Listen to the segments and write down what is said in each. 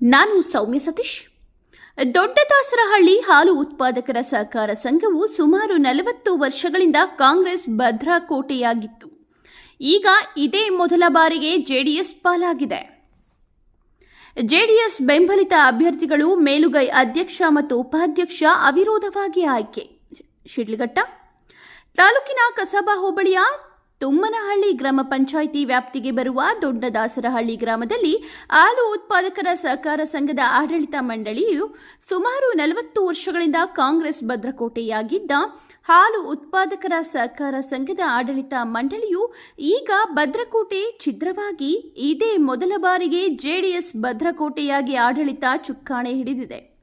ನಾನು ಸೌಮ್ಯ ಸತೀಶ್. ದೊಡ್ಡದಾಸರಹಳ್ಳಿ ಹಾಲು ಉತ್ಪಾದಕರ ಸಹಕಾರ ಸಂಘವು ಸುಮಾರು ನಲವತ್ತು ವರ್ಷಗಳಿಂದ ಕಾಂಗ್ರೆಸ್ ಭದ್ರಕೋಟೆಯಾಗಿತ್ತು ಈಗ ಇದೇ ಮೊದಲ ಬಾರಿಗೆ ಜೆಡಿಎಸ್ ಪಾಲಾಗಿದೆ. ಜೆಡಿಎಸ್ ಬೆಂಬಲಿತ ಅಭ್ಯರ್ಥಿಗಳು ಮೇಲುಗೈ ಅಧ್ಯಕ್ಷ ಮತ್ತು ಉಪಾಧ್ಯಕ್ಷ ಅವಿರೋಧವಾಗಿ ಆಯ್ಕೆ. ಶಿಡ್ಲಘಟ್ಟ, ತಾಲೂಕಿನ ಕಸಬಾ ಹೋಬಳಿಯ ತುಮ್ಮನಹಳ್ಳಿ ಗ್ರಾಮ ಪಂಚಾಯಿತಿ ವ್ಯಾಪ್ತಿಗೆ ಬರುವ ದೊಡ್ಡದಾಸರಹಳ್ಳಿ ಗ್ರಾಮದಲ್ಲಿ ಹಾಲು ಉತ್ಪಾದಕರ ಸಹಕಾರ ಸಂಘದ ಆಡಳಿತ ಮಂಡಳಿಯು ಸುಮಾರು ನಲವತ್ತು ವರ್ಷಗಳಿಂದ ಕಾಂಗ್ರೆಸ್ ಭದ್ರಕೋಟೆಯಾಗಿದ್ದ ಹಾಲು ಉತ್ಪಾದಕರ ಸಹಕಾರ ಸಂಘದ ಆಡಳಿತ ಮಂಡಳಿಯು ಈಗ ಭದ್ರಕೋಟೆ ಛಿದ್ರವಾಗಿ ಇದೇ ಮೊದಲ ಬಾರಿಗೆ ಜೆಡಿಎಸ್ ಭದ್ರಕೋಟೆಯಾಗಿ ಆಡಳಿತ ಚುಕ್ಕಾಣೆ ಹಿಡಿದಿದೆ.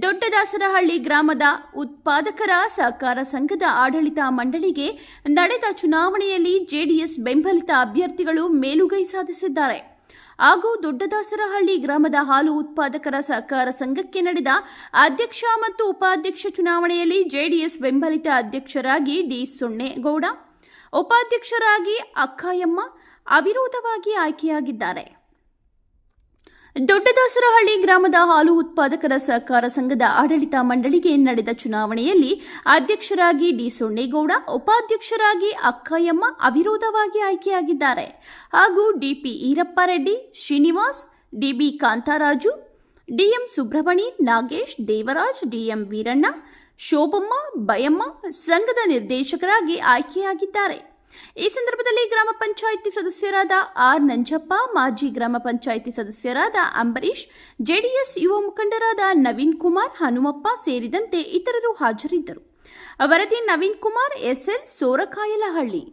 ದೊಡ್ಡದಾಸರಹಳ್ಳಿ ಗ್ರಾಮದ ಉತ್ಪಾದಕರ ಸಹಕಾರ ಸಂಘದ ಆಡಳಿತ ಮಂಡಳಿಗೆ ನಡೆದ ಚುನಾವಣೆಯಲ್ಲಿ ಜೆಡಿಎಸ್ ಬೆಂಬಲಿತ ಅಭ್ಯರ್ಥಿಗಳು ಮೇಲುಗೈ ಸಾಧಿಸಿದ್ದಾರೆ. ಹಾಗೂ ದೊಡ್ಡದಾಸರಹಳ್ಳಿ ಗ್ರಾಮದ ಹಾಲು ಉತ್ಪಾದಕರ ಸಹಕಾರ ಸಂಘಕ್ಕೆ ನಡೆದ ಅಧ್ಯಕ್ಷ ಮತ್ತು ಉಪಾಧ್ಯಕ್ಷ ಚುನಾವಣೆಯಲ್ಲಿ ಜೆಡಿಎಸ್ ಬೆಂಬಲಿತ ಅಧ್ಯಕ್ಷರಾಗಿ ಡಿ ಸೊನ್ನೇಗೌಡ, ಉಪಾಧ್ಯಕ್ಷರಾಗಿ ಅಕ್ಕಾಯಮ್ಮ ಅವಿರೋಧವಾಗಿ ಆಯ್ಕೆಯಾಗಿದ್ದಾರೆ. ದೊಡ್ಡದಾಸರಹಳ್ಳಿ ಗ್ರಾಮದ ಹಾಲು ಉತ್ಪಾದಕರ ಸಹಕಾರ ಸಂಘದ ಆಡಳಿತ ಮಂಡಳಿಗೆ ನಡೆದ ಚುನಾವಣೆಯಲ್ಲಿ ಅಧ್ಯಕ್ಷರಾಗಿ ಡಿ ಸೋಣೇಗೌಡ, ಉಪಾಧ್ಯಕ್ಷರಾಗಿ ಅಕ್ಕಯ್ಯಮ್ಮ ಅವಿರೋಧವಾಗಿ ಆಯ್ಕೆಯಾಗಿದ್ದಾರೆ. ಹಾಗೂ DP Eerappa Reddy, Srinivas, DB Kantharaju, DM Subramani, Nagesh, Devaraj, DM Veeranna, Shobhamma, Bayamma ಸಂಘದ ನಿರ್ದೇಶಕರಾಗಿ ಆಯ್ಕೆಯಾಗಿದ್ದಾರೆ. ಈ ಸಂದರ್ಭದಲ್ಲಿ ಗ್ರಾಮ ಪಂಚಾಯಿತಿ ಸದಸ್ಯರಾದ ಆರ್ ನಂಜಪ್ಪ, ಮಾಜಿ ಗ್ರಾಮ ಪಂಚಾಯಿತಿ ಸದಸ್ಯರಾದ ಅಂಬರೀಶ್ ಜೆಡಿಎಸ್ ಯುವ ಮುಖಂಡರಾದ ನವೀನ್ ಕುಮಾರ್, ಹನುಮಪ್ಪ ಸೇರಿದಂತೆ ಇತರರು ಹಾಜರಿದ್ದರು. ವರದಿ ನವೀನ್ ಕುಮಾರ್ ಎಸ್ಎಲ್ ಸೋರಕಾಯಲಹಳ್ಳಿ.